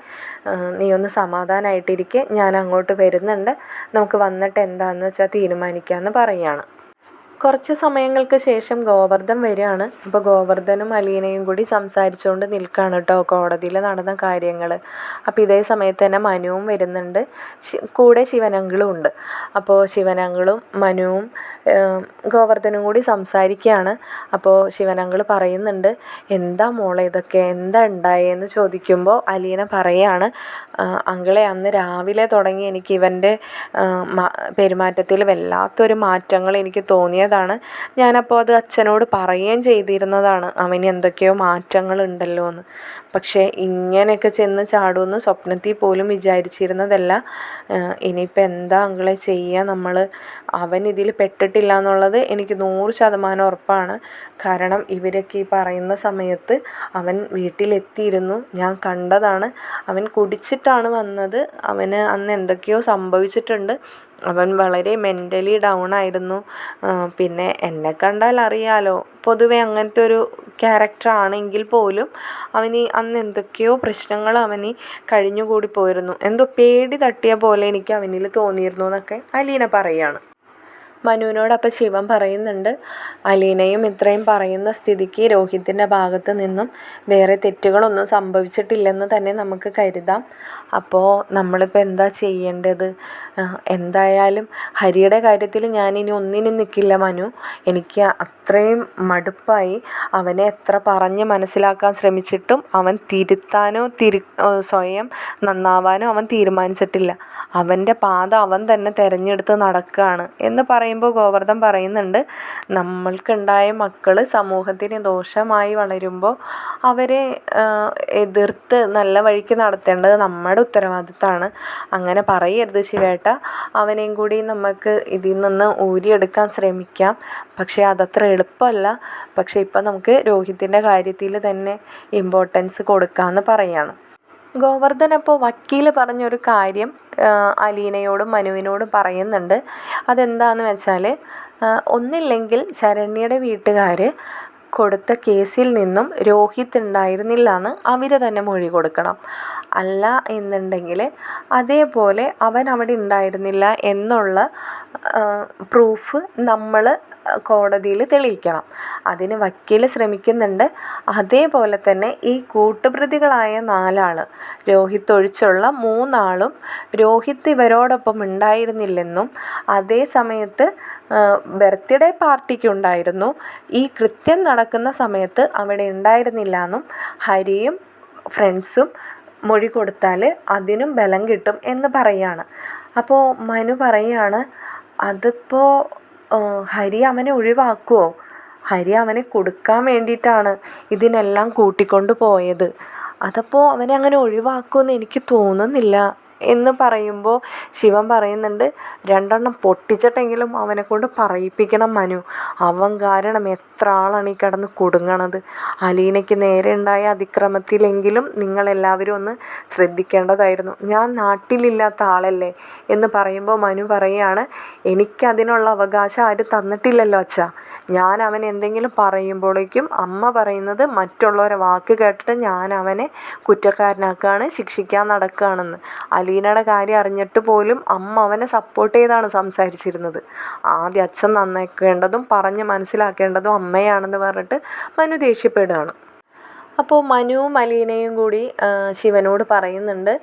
Speaker 1: നീ ഒന്ന് സമാധാനമായിട്ടിരിക്കെ ഞാൻ അങ്ങോട്ട് വരുന്നുണ്ട്. നമുക്ക് വന്നിട്ട് എന്താണെന്ന് വെച്ചാൽ തീരുമാനിക്കാമെന്ന് പറയുകയാണ് കുറച്ച് സമയങ്ങൾക്ക് ശേഷം ഗോവർദ്ധൻ വരികയാണ്. അപ്പോൾ ഗോവർദ്ധനും അലീനയും കൂടി സംസാരിച്ചുകൊണ്ട് നിൽക്കുകയാണ് കേട്ടോ കോടതിയിൽ നടന്ന കാര്യങ്ങൾ അപ്പോൾ ഇതേ സമയത്ത് തന്നെ മനുവും വരുന്നുണ്ട്. കൂടെ ശിവനങ്കിളും ഉണ്ട്. അപ്പോൾ ശിവനങ്കിളും മനുവും ഗോവർദ്ധനും കൂടി സംസാരിക്കുകയാണ്. അപ്പോൾ ശിവനങ്കിൾ പറയുന്നുണ്ട് എന്താ മോളെ ഇതൊക്കെ? എന്താ ഉണ്ടായെന്ന് ചോദിക്കുമ്പോൾ അലീന പറയുകയാണ് അങ്കിളെ അന്ന് രാവിലെ തുടങ്ങി എനിക്ക് ഇവന്റെ പെരുമാറ്റത്തിൽ വല്ലാത്തൊരു മാറ്റങ്ങൾ എനിക്ക് തോന്നിയത് ചെയ്തതാണ്. ഞാനപ്പോൾ അത് അച്ഛനോട് പറയുകയും ചെയ്തിരുന്നതാണ്. അവന് എന്തൊക്കെയോ മാറ്റങ്ങളുണ്ടല്ലോ എന്ന് പക്ഷേ ഇങ്ങനെയൊക്കെ ചെന്ന് ചാടുമെന്ന് സ്വപ്നത്തിൽ പോലും വിചാരിച്ചിരുന്നതല്ല. ഇനിയിപ്പോൾ എന്താ അങ്ങളെ ചെയ്യുക നമ്മൾ അവൻ ഇതിൽ പെട്ടിട്ടില്ല എന്നുള്ളത് എനിക്ക് നൂറ് ശതമാനം ഉറപ്പാണ്. കാരണം ഇവരൊക്കെ ഈ പറയുന്ന സമയത്ത് അവൻ വീട്ടിലെത്തിയിരുന്നു. ഞാൻ കണ്ടതാണ്. അവൻ കുടിച്ചിട്ടാണ് വന്നത്. അവന് അന്ന് എന്തൊക്കെയോ സംഭവിച്ചിട്ടുണ്ട്. അവൻ വളരെ മെന്റലി ഡൗൺ ആയിരുന്നു. പിന്നെ എന്നെ കണ്ടാൽ അറിയാലോ. പൊതുവെ അങ്ങനത്തെ ഒരു ക്യാരക്ടർ ആണെങ്കിൽ പോലും അവന് അന്ന് എന്തൊക്കെയോ പ്രശ്നങ്ങൾ അവന് കഴിഞ്ഞുകൂടി പോയിരുന്നു. എന്തോ പേടി തട്ടിയ പോലെ എനിക്ക് അവനിൽ തോന്നിയിരുന്നു എന്നൊക്കെ അലീന പറയുകയാണ് മനുവിനോട് ശിവൻ പറയുന്നുണ്ട് അലീനയും ഇത്രയും പറയുന്ന സ്ഥിതിക്ക് രോഹിത്തിന്റെ ഭാഗത്ത് നിന്നും വേറെ തെറ്റുകളൊന്നും സംഭവിച്ചിട്ടില്ലെന്ന് തന്നെ നമുക്ക് കരുതാം. അപ്പോൾ നമ്മളിപ്പോൾ എന്താ ചെയ്യേണ്ടത്? എന്തായാലും ഹരിയുടെ കാര്യത്തിൽ ഞാനിനി ഒന്നിനും നിൽക്കില്ല മനു. എനിക്ക് അത്രയും മടുപ്പായി അവനെ എത്ര പറഞ്ഞ് മനസ്സിലാക്കാൻ ശ്രമിച്ചിട്ടും അവൻ തിരുത്താനോ തിരു സ്വയം നന്നാവാനോ അവൻ തീരുമാനിച്ചിട്ടില്ല. അവന്റെ പാത അവൻ തന്നെ തിരഞ്ഞെടുത്ത് നടക്കുകയാണ് എന്ന് പറയുമ്പോൾ ഗോവർദ്ധൻ പറയുന്നുണ്ട് നമ്മൾക്കുണ്ടായ മക്കൾ സമൂഹത്തിന് ദോഷമായി വളരുമ്പോൾ അവരെ എതിർത്ത് നല്ല വഴിക്ക് നടത്തേണ്ടത് നമ്മുടെ ഉത്തരവാദിത്തമാണ് അങ്ങനെ പറയരുത് ശിവേട്ട. അവനെയും കൂടി നമുക്ക് ഇതിൽ നിന്ന് ഊരിയെടുക്കാൻ ശ്രമിക്കാം. പക്ഷേ അതത്ര എളുപ്പമല്ല. പക്ഷേ ഇപ്പം നമുക്ക് രോഹിത്തിന്റെ കാര്യത്തിൽ തന്നെ ഇമ്പോർട്ടൻസ് കൊടുക്കാമെന്ന് പറയാണ്. ഗോവർദ്ധൻ അപ്പോൾ വക്കീൽ പറഞ്ഞൊരു കാര്യം അലീനയോടും മനുവിനോടും പറയുന്നുണ്ട്. അതെന്താണെന്ന് വെച്ചാൽ ഒന്നില്ലെങ്കിൽ ശരണ്യയുടെ വീട്ടുകാർ കൊടുത്ത കേസിൽ നിന്നും രോഹിത് ഉണ്ടായിരുന്നില്ല എന്ന് അവർ തന്നെ മൊഴി കൊടുക്കണം. അല്ല എന്നുണ്ടെങ്കിൽ അതേപോലെ അവൻ അവിടെ ഉണ്ടായിരുന്നില്ല എന്നുള്ള പ്രൂഫ് നമ്മൾ കോടതിയിൽ തെളിയിക്കണം. അതിന് വക്കീൽ ശ്രമിക്കുന്നുണ്ട്. അതേപോലെ തന്നെ ഈ കൂട്ടുപ്രതികളായ നാലാൾ രോഹിത് ഒഴിച്ചുള്ള മൂന്നാളും രോഹിത് ഇവരോടൊപ്പം ഉണ്ടായിരുന്നില്ലെന്നും അതേ സമയത്ത് ബർത്ത്ഡേ പാർട്ടിക്ക് ഉണ്ടായിരുന്നു. ഈ കൃത്യം നടക്കുന്ന സമയത്ത് അവിടെ ഉണ്ടായിരുന്നില്ല എന്നും ഹരിയും ഫ്രണ്ട്സും മൊഴി കൊടുത്താൽ അതിനും ബലം കിട്ടും എന്ന് പറയുകയാണ് അപ്പോൾ മനു പറയുകയാണ് അതിപ്പോൾ ഹരി അവനെ ഒഴിവാക്കുമോ ഹരി അവനെ കൊടുക്കാൻ വേണ്ടിയിട്ടാണ് ഇതിനെല്ലാം കൂട്ടിക്കൊണ്ട് പോയത്. അതപ്പോൾ അവനെ അങ്ങനെ ഒഴിവാക്കുമെന്ന് എനിക്ക് തോന്നുന്നില്ല. എന്ന് പറയുമ്പോൾ ശിവൻ പറയുന്നുണ്ട് രണ്ടെണ്ണം പൊട്ടിച്ചിട്ടെങ്കിലും അവനെ കൊണ്ട് പറയിപ്പിക്കണം മനു. അവൻ കാരണം എത്ര ആളാണ് ഈ കിടന്ന് കുടുങ്ങണത്. അലീനയ്ക്ക് നേരെ ഉണ്ടായ അതിക്രമത്തിലെങ്കിലും നിങ്ങളെല്ലാവരും ഒന്ന് ശ്രദ്ധിക്കേണ്ടതായിരുന്നു. ഞാൻ നാട്ടിലില്ലാത്ത ആളല്ലേ? എന്ന് പറയുമ്പോൾ മനു പറയുകയാണ് എനിക്കതിനുള്ള അവകാശം ആരും തന്നിട്ടില്ലല്ലോ അച്ഛാ. ഞാൻ അവൻ എന്തെങ്കിലും പറയുമ്പോഴേക്കും അമ്മ പറയുന്നത് മറ്റുള്ളവരെ വാക്ക് കേട്ടിട്ട് ഞാൻ അവനെ കുറ്റക്കാരനാക്കുകയാണ് ശിക്ഷിക്കാൻ നടക്കുകയാണെന്ന്. അലീനയുടെ കാര്യം അറിഞ്ഞിട്ട് പോലും അമ്മ അവനെ സപ്പോർട്ട് ചെയ്താണ് സംസാരിച്ചിരുന്നത്. ആദ്യം അച്ഛൻ നന്നാക്കേണ്ടതും പറഞ്ഞ് മനസ്സിലാക്കേണ്ടതും അമ്മയാണെന്ന് പറഞ്ഞിട്ട് മനു ദേഷ്യപ്പെടുകയാണ്. അപ്പോൾ മനുവും മലീനയും കൂടി ശിവനോട് പറയുന്നുണ്ട്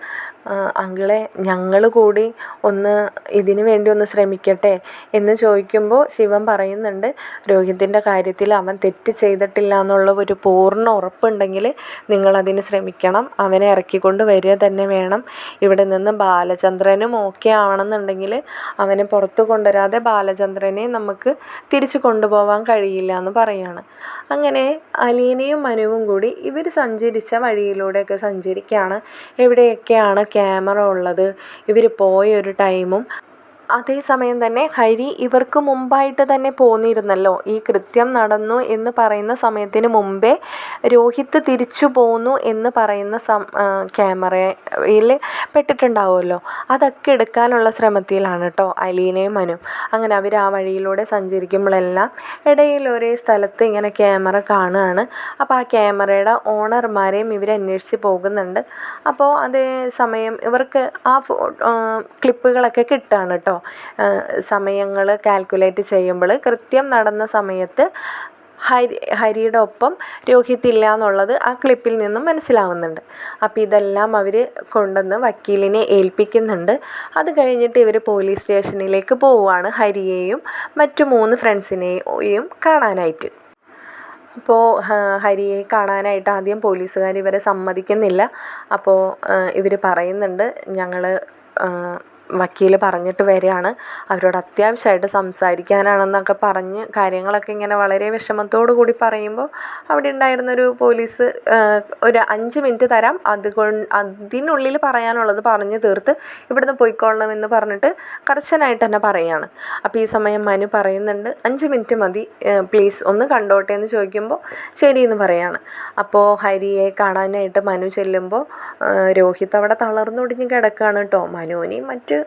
Speaker 1: അങ്കിളെ ഞങ്ങൾ കൂടി ഒന്ന് ഇതിന് വേണ്ടി ഒന്ന് ശ്രമിക്കട്ടെ എന്ന് ചോദിക്കുമ്പോൾ ശിവൻ പറയുന്നുണ്ട് രോഹിത്തിന്റെ കാര്യത്തിൽ അവൻ തെറ്റ് ചെയ്തിട്ടില്ല എന്നുള്ള ഒരു പൂർണ ഉറപ്പുണ്ടെങ്കിൽ നിങ്ങളതിന് ശ്രമിക്കണം. അവനെ ഇറക്കിക്കൊണ്ട് വരിക തന്നെ വേണം. ഇവിടെ നിന്ന് ബാലചന്ദ്രനും ഓക്കെ ആവണമെന്നുണ്ടെങ്കിൽ അവനെ പുറത്ത് കൊണ്ടുവരാതെ ബാലചന്ദ്രനെ നമുക്ക് തിരിച്ചു കൊണ്ടുപോകാൻ കഴിയില്ല എന്ന് പറയാണ്. അങ്ങനെ അലീനയും മനുവും കൂടി ഇവർ സഞ്ചരിച്ച വഴിയിലൂടെയൊക്കെ സഞ്ചരിക്കുകയാണ് എവിടെയൊക്കെയാണ് ക്യാമറ ഉള്ളത്. ഇവർ പോയ ഒരു ടൈമും അതേസമയം തന്നെ ഹരി ഇവർക്ക് മുമ്പായിട്ട് തന്നെ പോന്നിരുന്നല്ലോ. ഈ കൃത്യം നടന്നു എന്ന് പറയുന്ന സമയത്തിന് മുമ്പേ രോഹിത് തിരിച്ചു പോന്നു എന്ന് പറയുന്ന സം ക്യാമറയിൽ പെട്ടിട്ടുണ്ടാവുമല്ലോ. അതൊക്കെ എടുക്കാനുള്ള ശ്രമത്തിലാണ് കേട്ടോ അലീനയും മനു. അങ്ങനെ അവർ ആ വഴിയിലൂടെ സഞ്ചരിക്കുമ്പോഴെല്ലാം ഇടയിൽ ഒരേ സ്ഥലത്ത് ഇങ്ങനെ ക്യാമറ കാണുകയാണ്. അപ്പോൾ ആ ക്യാമറയുടെ ഓണർമാരെയും ഇവർ അന്വേഷിച്ച് പോകുന്നുണ്ട്. അപ്പോൾ അതേ സമയം ഇവർക്ക് ആ ക്ലിപ്പുകളൊക്കെ കിട്ടുകയാണ് കേട്ടോ സമയങ്ങൾ കാൽക്കുലേറ്റ് ചെയ്യുമ്പോൾ കൃത്യം നടന്ന സമയത്ത് ഹരി ഹരിയുടെ ഒപ്പം രോഹിത് ഇല്ല എന്നുള്ളത് ആ ക്ലിപ്പിൽ നിന്നും മനസ്സിലാവുന്നുണ്ട്. അപ്പോൾ ഇതെല്ലാം അവർ കൊണ്ടുവന്ന് വക്കീലിനെ ഏൽപ്പിക്കുന്നുണ്ട്. അത് കഴിഞ്ഞിട്ട് ഇവർ പോലീസ് സ്റ്റേഷനിലേക്ക് പോവുകയാണ് ഹരിയെയും മറ്റു മൂന്ന് ഫ്രണ്ട്സിനെയും കാണാനായിട്ട്. അപ്പോൾ ഹരിയെ കാണാനായിട്ട് ആദ്യം പോലീസുകാർ ഇവരെ സമ്മതിക്കുന്നില്ല. അപ്പോൾ ഇവർ പറയുന്നുണ്ട് ഞങ്ങൾ വക്കീൽ പറഞ്ഞിട്ട് വരികയാണ്. അവരോട് അത്യാവശ്യമായിട്ട് സംസാരിക്കാനാണെന്നൊക്കെ പറഞ്ഞ് കാര്യങ്ങളൊക്കെ ഇങ്ങനെ വളരെ വിഷമത്തോടു കൂടി പറയുമ്പോൾ അവിടെ ഉണ്ടായിരുന്നൊരു പോലീസ് ഒരു അഞ്ച് മിനിറ്റ് തരാം. അതുകൊണ്ട് അതിനുള്ളിൽ പറയാനുള്ളത് പറഞ്ഞ് തീർത്ത് ഇവിടുന്ന് പോയിക്കൊള്ളണം എന്ന് പറഞ്ഞിട്ട് കർശനായിട്ട് തന്നെ പറയുകയാണ്. അപ്പോൾ ഈ സമയം മനു പറയുന്നുണ്ട് അഞ്ച് മിനിറ്റ് മതി പ്ലീസ് ഒന്ന് കണ്ടോട്ടെ എന്ന് ചോദിക്കുമ്പോൾ ശരി എന്ന് പറയാണ്. അപ്പോൾ ഹരിയെ കാണാനായിട്ട് മനു ചെല്ലുമ്പോൾ രോഹിത് അവിടെ തളർന്നൊടിഞ്ഞ് കിടക്കുകയാണ് കേട്ടോ. മനുവിനെയും മറ്റ്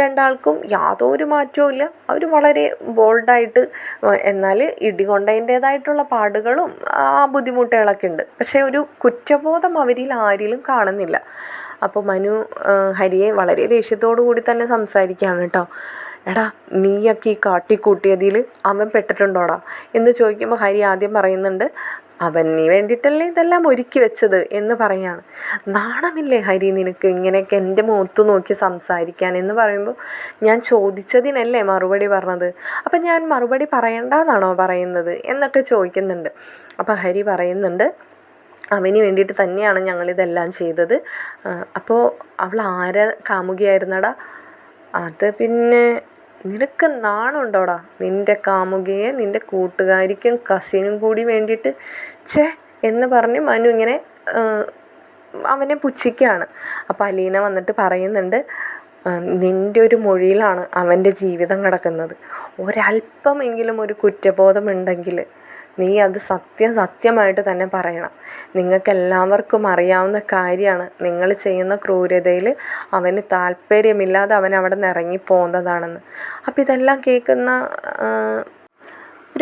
Speaker 1: രണ്ടാൾക്കും യാതൊരു മാറ്റവും ഇല്ല. അവർ വളരെ ബോൾഡായിട്ട് എന്നാൽ ഇടി കൊണ്ടതിന്റേതായിട്ടുള്ള പാടുകളും ആ ബുദ്ധിമുട്ടുകളൊക്കെ ഉണ്ട്. പക്ഷേ ഒരു കുറ്റബോധം അവരിൽ ആരിലും കാണുന്നില്ല. അപ്പോൾ മനു ഹരിയെ വളരെ ദേഷ്യത്തോടു കൂടി തന്നെ സംസാരിക്കുകയാണ് കേട്ടോ. എടാ നീയൊക്കെ ഈ കാട്ടിക്കൂട്ടിയതിൽ അവൻ പെട്ടിട്ടുണ്ടോടാ? എന്ന് ചോദിക്കുമ്പോൾ ഹരി ആദ്യം പറയുന്നുണ്ട് അവന് വേണ്ടിയിട്ടല്ലേ ഇതെല്ലാം ഒരുക്കി വെച്ചത് എന്ന് പറയാണ്. നാണമില്ലേ ഹരി നിനക്ക് ഇങ്ങനെയൊക്കെ എന്റെ മുഖത്ത് നോക്കി സംസാരിക്കാൻ എന്ന് പറയുമ്പോൾ ഞാൻ ചോദിച്ചതിനല്ലേ മറുപടി പറഞ്ഞത്? അപ്പം ഞാൻ മറുപടി പറയണ്ടെന്നാണോ പറയുന്നത് എന്നൊക്കെ ചോദിക്കുന്നുണ്ട്. അപ്പോൾ ഹരി പറയുന്നുണ്ട് അവന് വേണ്ടിയിട്ട് തന്നെയാണ് ഞങ്ങളിതെല്ലാം ചെയ്തത്. അപ്പോൾ അവൾ ആരെ കാമുകിയായിരുന്നടാ? അത് പിന്നെ നിനക്ക് നാണമുണ്ടോടാ നിന്റെ കാമുകയെ നിന്റെ കൂട്ടുകാരിക്കും കസിനും കൂടി വേണ്ടിയിട്ട് ഛേ എന്ന് പറഞ്ഞ് മനു ഇങ്ങനെ അവനെ പുച്ഛിക്കുകയാണ്. അപ്പോൾ അലീന വന്നിട്ട് പറയുന്നുണ്ട് നിന്റെ ഒരു മൊഴിയിലാണ് അവന്റെ ജീവിതം കിടക്കുന്നത് ഒരല്പമെങ്കിലും ഒരു കുറ്റബോധമുണ്ടെങ്കിൽ നീ അത് സത്യം സത്യമായിട്ട് തന്നെ പറയണം. നിങ്ങൾക്ക് എല്ലാവർക്കും അറിയാവുന്ന കാര്യമാണ്. നിങ്ങൾ ചെയ്യുന്ന ക്രൂരതയിൽ അവന് താല്പര്യമില്ലാതെ അവൻ അവിടെ നിന്ന് ഇറങ്ങി പോകുന്നതാണെന്ന് അപ്പം ഇതെല്ലാം കേൾക്കുന്ന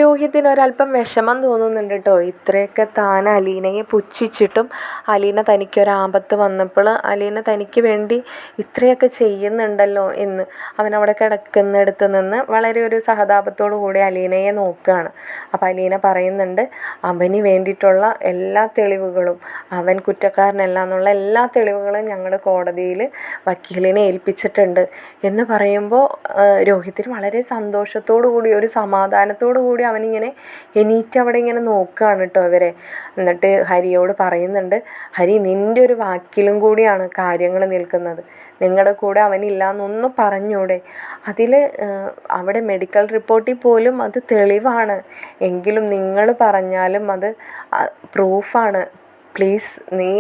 Speaker 1: രോഹിത്തിന് ഒരല്പം വിഷമം തോന്നുന്നുണ്ട് കേട്ടോ ഇത്രയൊക്കെ താൻ അലീനയെ പുച്ഛിച്ചിട്ടും അലീന തനിക്കൊരാപത്ത് വന്നപ്പോൾ അലീന തനിക്ക് വേണ്ടി ഇത്രയൊക്കെ ചെയ്യുന്നുണ്ടല്ലോ എന്ന് അവൻ അവനവിടെ കിടക്കുന്നിടത്ത് നിന്ന് വളരെ ഒരു സഹതാപത്തോടു കൂടി അലീനയെ നോക്കുകയാണ്. അപ്പോൾ അലീന പറയുന്നുണ്ട് അവന് വേണ്ടിയിട്ടുള്ള എല്ലാ തെളിവുകളും അവൻ കുറ്റക്കാരനല്ല എന്നുള്ള എല്ലാ തെളിവുകളും ഞങ്ങൾ കോടതിയിൽ വക്കീലിനെ ഏൽപ്പിച്ചിട്ടുണ്ട്. എന്ന് പറയുമ്പോൾ രോഹിത്തിന് വളരെ സന്തോഷത്തോടു കൂടി ഒരു സമാധാനത്തോടു കൂടി അവനിങ്ങനെ എണീറ്റ് അവിടെ ഇങ്ങനെ നോക്കുകയാണ് കേട്ടോ ഇവരെ. എന്നിട്ട് ഹരിയോട് പറയുന്നുണ്ട് ഹരി നിന്റെ ഒരു വാക്കിലും കൂടിയാണ് കാര്യങ്ങൾ നിൽക്കുന്നത്. നിങ്ങളുടെ കൂടെ അവനില്ല എന്നൊന്നും പറഞ്ഞൂടെ അതിൽ അവിടെ മെഡിക്കൽ റിപ്പോർട്ടിൽ പോലും അത് തെളിവാണ്. എങ്കിലും നിങ്ങൾ പറഞ്ഞാലും അത് പ്രൂഫാണ് പ്ലീസ് നീ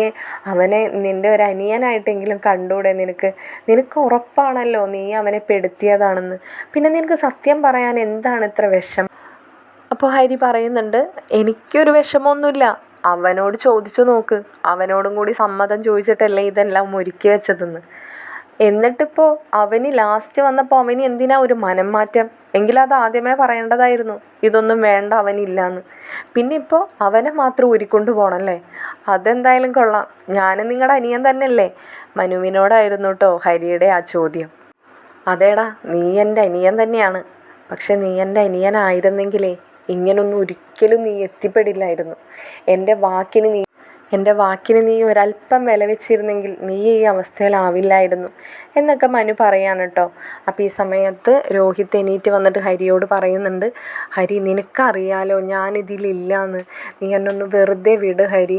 Speaker 1: അവനെ നിന്റെ ഒരു അനിയനായിട്ടെങ്കിലും കണ്ടൂടെ നിനക്ക്. നിനക്ക് ഉറപ്പാണല്ലോ നീ അവനെ പെടുത്തിയതാണെന്ന്. പിന്നെ നിനക്ക് സത്യം പറയാൻ എന്താണ് ഇത്ര വിഷമം? അപ്പോൾ ഹരി പറയുന്നുണ്ട് എനിക്കൊരു വിഷമമൊന്നുമില്ല. അവനോട് ചോദിച്ചു നോക്ക്. അവനോടും കൂടി സമ്മതം ചോദിച്ചിട്ടല്ലേ ഇതെല്ലാം ഒരുക്കി വെച്ചതെന്ന്. എന്നിട്ടിപ്പോൾ അവന് ലാസ്റ്റ് വന്നപ്പോൾ അവന് എന്തിനാ ഒരു മനം മാറ്റം? എങ്കിലത് ആദ്യമേ പറയേണ്ടതായിരുന്നു. ഇതൊന്നും വേണ്ട അവനില്ലാന്ന് പിന്നെ ഇപ്പോൾ അവനെ മാത്രം ഊരിക്കൊണ്ട് പോകണമല്ലേ അതെന്തായാലും കൊള്ളാം. ഞാനും നിങ്ങളുടെ അനിയൻ തന്നെയല്ലേ? മനുവിനോടായിരുന്നു കേട്ടോ ഹരിയുടെ ആ ചോദ്യം. അതേടാ നീ എന്റെ അനിയൻ തന്നെയാണ്. പക്ഷെ നീ എന്റെ അനിയനായിരുന്നെങ്കിലേ ഇങ്ങനൊന്നും ഒരിക്കലും നീ എത്തിപ്പെടില്ലായിരുന്നു. എന്റെ വാക്കിന് നീ എന്റെ വാക്കിന് നീ ഒരല്പം വില വെച്ചിരുന്നെങ്കിൽ നീ ഈ അവസ്ഥയിലാവില്ലായിരുന്നു. എന്നൊക്കെ മനു പറയാണ് കേട്ടോ. അപ്പോൾ ഈ സമയത്ത് രോഹിത് എണീറ്റ് വന്നിട്ട് ഹരിയോട് പറയുന്നുണ്ട് ഹരി നിനക്കറിയാലോ ഞാനിതിലില്ലാന്ന്. നീ എന്നൊന്ന് വെറുതെ വിട് ഹരി.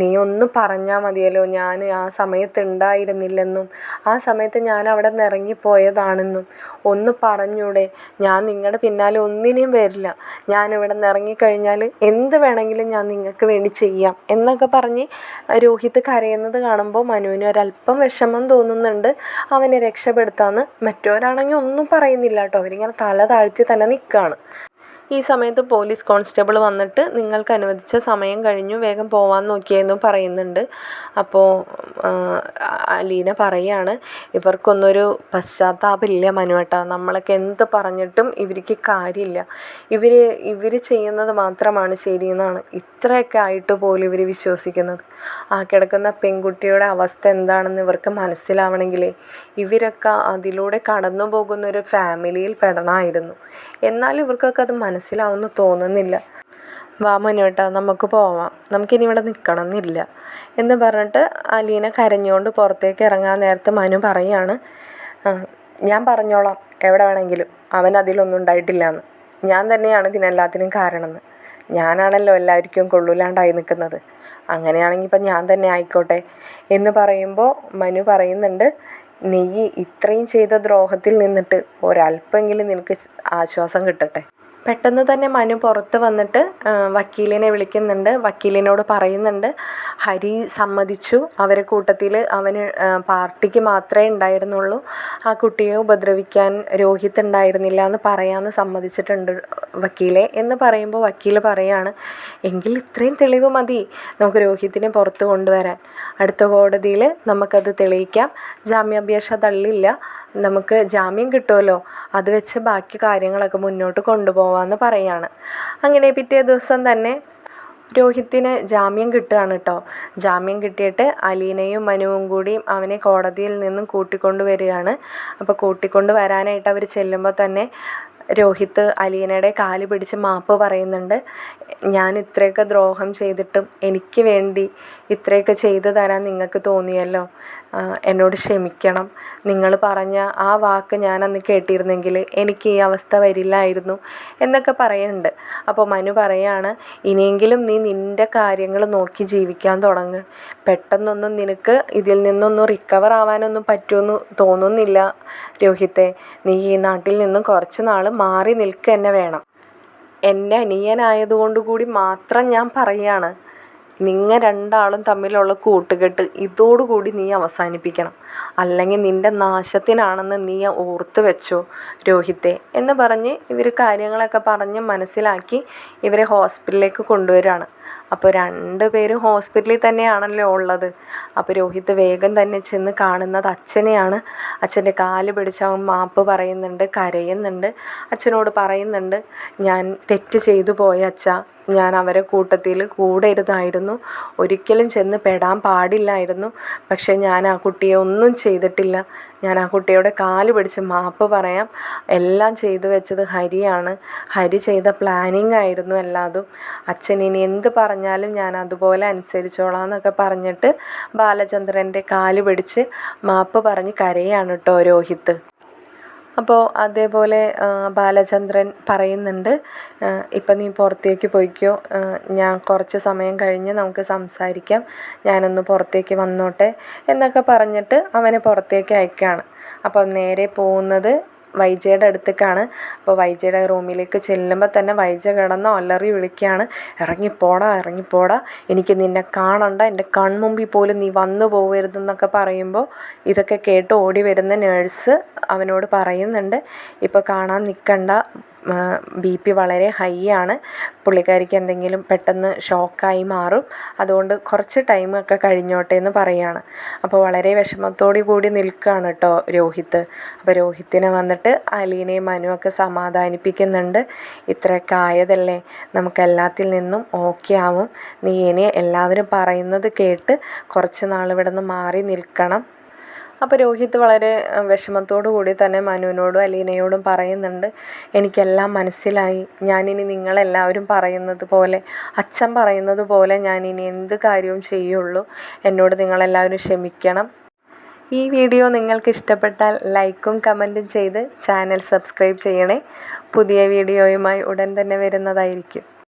Speaker 1: നീ ഒന്ന് പറഞ്ഞാൽ മതിയല്ലോ ഞാൻ ആ സമയത്ത് ഉണ്ടായിരുന്നില്ലെന്നും ആ സമയത്ത് ഞാൻ അവിടെ നിന്ന് ഇറങ്ങിപ്പോയതാണെന്നും. ഒന്ന് പറഞ്ഞൂടെ ഞാൻ നിങ്ങളുടെ പിന്നാലെ ഒന്നിനെയും വരില്ല. ഞാൻ നിന്ന് ഇറങ്ങിക്കഴിഞ്ഞാൽ എന്ത് വേണമെങ്കിലും ഞാൻ നിങ്ങൾക്ക് വേണ്ടി ചെയ്യാം. എന്നൊക്കെ പറഞ്ഞ് രോഹിത് കരയുന്നത് കാണുമ്പോൾ മനുവിന് ഒരല്പം വിഷമം തോന്നുന്നുണ്ട്. അവനെ രക്ഷപ്പെടുത്താമെന്ന് മറ്റവരാണെങ്കിൽ ഒന്നും പറയുന്നില്ല കേട്ടോ. അവരിങ്ങനെ തല താഴ്ത്തി തന്നെ നിൽക്കുകയാണ് ഈ സമയത്ത് പോലീസ് കോൺസ്റ്റബിൾ വന്നിട്ട് നിങ്ങൾക്ക് അനുവദിച്ച സമയം കഴിഞ്ഞു വേഗം പോവാൻ നോക്കിയെന്നും പറയുന്നുണ്ട്. അപ്പോൾ അലീന പറയാണ് ഇവർക്കൊന്നൊരു പശ്ചാത്താപമില്ല മനുവേട്ട. നമ്മളൊക്കെ എന്ത് പറഞ്ഞിട്ടും ഇവർക്ക് കാര്യമില്ല. ഇവർ ഇവർ ചെയ്യുന്നത് മാത്രമാണ് ശരിയെന്നാണ് ഇത്രയൊക്കെ ആയിട്ട് പോലും ഇവർ വിശ്വസിക്കുന്നത്. ആ കിടക്കുന്ന പെൺകുട്ടിയുടെ അവസ്ഥ എന്താണെന്ന് ഇവർക്ക് മനസ്സിലാവണമെങ്കിലേ ഇവരൊക്കെ അതിലൂടെ കടന്നു പോകുന്ന ഒരു ഫാമിലിയിൽ പെടണമായിരുന്നു. എന്നാൽ ഇവർക്കൊക്കെ അത് മനസ്സിലാവും മനസ്സിലാവുമെന്ന് തോന്നുന്നില്ല. വാ മനുവേട്ടാ നമുക്ക് പോവാം. നമുക്കിനി ഇവിടെ നിൽക്കണം എന്നില്ല എന്ന് പറഞ്ഞിട്ട് അലീന കരഞ്ഞുകൊണ്ട് പുറത്തേക്ക് ഇറങ്ങാൻ നേരത്ത് മനു പറയാണ് ഞാൻ പറഞ്ഞോളാം എവിടെ വേണമെങ്കിലും. അവൻ അതിലൊന്നും ഉണ്ടായിട്ടില്ല എന്ന് ഞാൻ തന്നെയാണ് ഇതിനെല്ലാത്തിനും കാരണമെന്ന്. ഞാനാണല്ലോ എല്ലാവർക്കും കൊള്ളൂലാണ്ടായി നിൽക്കുന്നത്. അങ്ങനെയാണെങ്കിൽ ഇപ്പം ഞാൻ തന്നെ ആയിക്കോട്ടെ. എന്ന് പറയുമ്പോൾ മനു പറയുന്നുണ്ട് നീ ഇത്രയും ചെയ്ത ദ്രോഹത്തിൽ നിന്നിട്ട് ഒരല്പമെങ്കിലും നിനക്ക് ആശ്വാസം കിട്ടട്ടെ. പെട്ടെന്ന് തന്നെ മനു പുറത്ത് വന്നിട്ട് വക്കീലിനെ വിളിക്കുന്നുണ്ട്. വക്കീലിനോട് പറയുന്നുണ്ട് ഹരി സമ്മതിച്ചു. അവരെ കൂട്ടത്തിൽ അവന് പാർട്ടിക്ക് മാത്രമേ ഉണ്ടായിരുന്നുള്ളൂ. ആ കുട്ടിയെ ഉപദ്രവിക്കാൻ രോഹിത് ഉണ്ടായിരുന്നില്ല എന്ന് പറയാമെന്ന് സമ്മതിച്ചിട്ടുണ്ട് വക്കീലെ എന്ന് പറയുമ്പോൾ വക്കീൽ പറയാണ് എങ്കിൽ ഇത്രയും തെളിവ് മതി നമുക്ക് രോഹിത്തിനെ പുറത്ത് കൊണ്ടുവരാൻ. അടുത്ത കോടതിയിൽ നമുക്കത് തെളിയിക്കാം. ജാമ്യാപേക്ഷ തള്ളില്ല. നമുക്ക് ജാമ്യം കിട്ടുമല്ലോ? അത് വെച്ച് ബാക്കി കാര്യങ്ങളൊക്കെ മുന്നോട്ട് കൊണ്ടുപോവാമെന്ന് പറയുകയാണ് അങ്ങനെ പിറ്റേ ദിവസം തന്നെ രോഹിത്തിന് ജാമ്യം കിട്ടുകയാണ് കേട്ടോ ജാമ്യം കിട്ടിയിട്ട് അലീനയും മനുവും കൂടി അവനെ കോടതിയിൽ നിന്നും കൂട്ടിക്കൊണ്ട് വരികയാണ്. അപ്പോൾ കൂട്ടിക്കൊണ്ട് വരാനായിട്ട് അവർ ചെല്ലുമ്പോൾ തന്നെ രോഹിത്ത് അലീനയുടെ കാൽ പിടിച്ച് മാപ്പ് പറയുന്നുണ്ട്. ഞാൻ ഇത്രയൊക്കെ ദ്രോഹം ചെയ്തിട്ടും എനിക്ക് വേണ്ടി ഇത്രയൊക്കെ ചെയ്തു തരാൻ നിങ്ങൾക്ക് തോന്നിയല്ലോ. എന്നോട് ക്ഷമിക്കണം. നിങ്ങൾ പറഞ്ഞ ആ വാക്ക് ഞാൻ അന്ന് കേട്ടിരുന്നെങ്കിൽ എനിക്ക് ഈ അവസ്ഥ വരില്ലായിരുന്നു എന്നൊക്കെ പറയുന്നുണ്ട്. അപ്പോൾ മനു പറയാണ് ഇനിയെങ്കിലും നീ നിന്റെ കാര്യങ്ങൾ നോക്കി ജീവിക്കാൻ തുടങ്ങ്. പെട്ടെന്നൊന്നും നിനക്ക് ഇതിൽ നിന്നൊന്നും റിക്കവർ ആവാനൊന്നും പറ്റുമെന്ന് തോന്നുന്നില്ല രോഹിത്തെ. നീ ഈ നാട്ടിൽ നിന്നും കുറച്ച് നാൾ മാറി നിൽക്കുക തന്നെ വേണം. എന്റെ അനിയനായതുകൊണ്ട് കൂടി മാത്രം ഞാൻ പറയുകയാണ് നിങ്ങൾ രണ്ടാളും തമ്മിലുള്ള കൂട്ടുകെട്ട് ഇതോടുകൂടി നീ അവസാനിപ്പിക്കണം. അല്ലെങ്കിൽ നിന്റെ നാശത്തിനാണെന്ന് നീ ഓർത്ത് വെച്ചോ രോഹിത്തെ എന്ന് പറഞ്ഞ് ഇവർ കാര്യങ്ങളൊക്കെ പറഞ്ഞ് മനസ്സിലാക്കി ഇവരെ ഹോസ്പിറ്റലിലേക്ക് കൊണ്ടുവരികയാണ് അപ്പോൾ രണ്ട് പേരും ഹോസ്പിറ്റലിൽ തന്നെയാണല്ലോ ഉള്ളത്. അപ്പോൾ രോഹിത് വേഗം തന്നെ ചെന്ന് കാണുന്നത് അച്ഛനെയാണ്. അച്ഛന്റെ കാൽ പിടിച്ച് അവൻ മാപ്പ് പറയുന്നുണ്ട് കരയുന്നുണ്ട്. അച്ഛനോട് പറയുന്നുണ്ട് ഞാൻ തെറ്റ് ചെയ്തു പോയ അച്ഛ. ഞാൻ അവരെ കൂട്ടത്തിൽ കൂടരുതായിരുന്നു. ഒരിക്കലും ചെന്ന് പെടാൻ പാടില്ലായിരുന്നു. പക്ഷേ ഞാൻ ആ കുട്ടിയെ ഒന്നും ചെയ്തിട്ടില്ല. ഞാൻ ആ കുട്ടിയുടെ കാൽ പിടിച്ച് മാപ്പ് പറയാം. എല്ലാം ചെയ്തു വെച്ചത് ഹരിയാണ്. ഹരി ചെയ്ത പ്ലാനിങ് ആയിരുന്നു എല്ലാതും. അച്ഛൻ ഇനി എന്ത് പറഞ്ഞാലും ഞാൻ അതുപോലെ അനുസരിച്ചോളാം എന്നൊക്കെ പറഞ്ഞിട്ട് ബാലചന്ദ്രന്റെ കാൽ പിടിച്ച് മാപ്പ് പറഞ്ഞ് കരയാണ് കേട്ടോ രോഹിത്ത് അപ്പോൾ അതേപോലെ ബാലചന്ദ്രൻ പറയുന്നുണ്ട് ഇപ്പം നീ പുറത്തേക്ക് പോയിക്കോ ഞാൻ കുറച്ച് സമയം കഴിഞ്ഞ് നമുക്ക് സംസാരിക്കാം ഞാനൊന്ന് പുറത്തേക്ക് വന്നോട്ടെ എന്നൊക്കെ പറഞ്ഞിട്ട് അവനെ പുറത്തേക്ക് അയക്കുകയാണ്. അപ്പോൾ നേരെ പോകുന്നത് വൈജയുടെ അടുത്തേക്കാണ്. അപ്പോൾ വൈജയുടെ റൂമിലേക്ക് ചെല്ലുമ്പോൾ തന്നെ വൈജ കിടന്ന് അലറി വിളിക്കുകയാണ് ഇറങ്ങിപ്പോടാ ഇറങ്ങിപ്പോടാ എനിക്ക് നിന്നെ കാണണ്ട. എന്റെ കൺമുമ്പിൽ പോലും നീ വന്നു പോകരുതെന്നൊക്കെ പറയുമ്പോൾ ഇതൊക്കെ കേട്ട് ഓടി വരുന്ന നേഴ്സ് അവനോട് പറയുന്നുണ്ട്. ഇപ്പോൾ കാണാൻ നിൽക്കണ്ട ബി പി വളരെ ഹൈ ആണ്. പുള്ളിക്കാരിക്ക് എന്തെങ്കിലും പെട്ടെന്ന് ഷോക്കായി മാറും. അതുകൊണ്ട് കുറച്ച് ടൈമൊക്കെ കഴിഞ്ഞോട്ടെ എന്ന് പറയുകയാണ് അപ്പോൾ വളരെ വിഷമത്തോടു കൂടി നിൽക്കുകയാണ് കേട്ടോ രോഹിത്ത്. അപ്പോൾ രോഹിത്തിനെ വന്നിട്ട് അലീനയും മനുവൊക്കെ സമാധാനിപ്പിക്കുന്നുണ്ട്. ഇത്രയൊക്കെ ആയതല്ലേ? നമുക്ക് എല്ലാത്തിൽ നിന്നും ഓക്കെ ആവും. നീ ഇനി എല്ലാവരും പറയുന്നത് കേട്ട് കുറച്ച് നാൾ ഇവിടെ നിന്ന് മാറി നിൽക്കണം. അപ്പോൾ രോഹിത് വളരെ വിഷമത്തോടു കൂടി തന്നെ മനുവിനോടും അലീനയോടും പറയുന്നുണ്ട്. എനിക്കെല്ലാം മനസ്സിലായി. ഞാനിനി നിങ്ങളെല്ലാവരും പറയുന്നത് പോലെ അച്ഛൻ പറയുന്നത് പോലെ ഞാനിനി എന്ത് കാര്യവും ചെയ്യുള്ളൂ. എന്നോട് നിങ്ങളെല്ലാവരും ക്ഷമിക്കണം. ഈ വീഡിയോ നിങ്ങൾക്ക് ഇഷ്ടപ്പെട്ടാൽ ലൈക്കും കമന്റും ചെയ്ത് ചാനൽ സബ്സ്ക്രൈബ് ചെയ്യണേ. പുതിയ വീഡിയോയുമായി ഉടൻ തന്നെ വരുന്നതായിരിക്കും.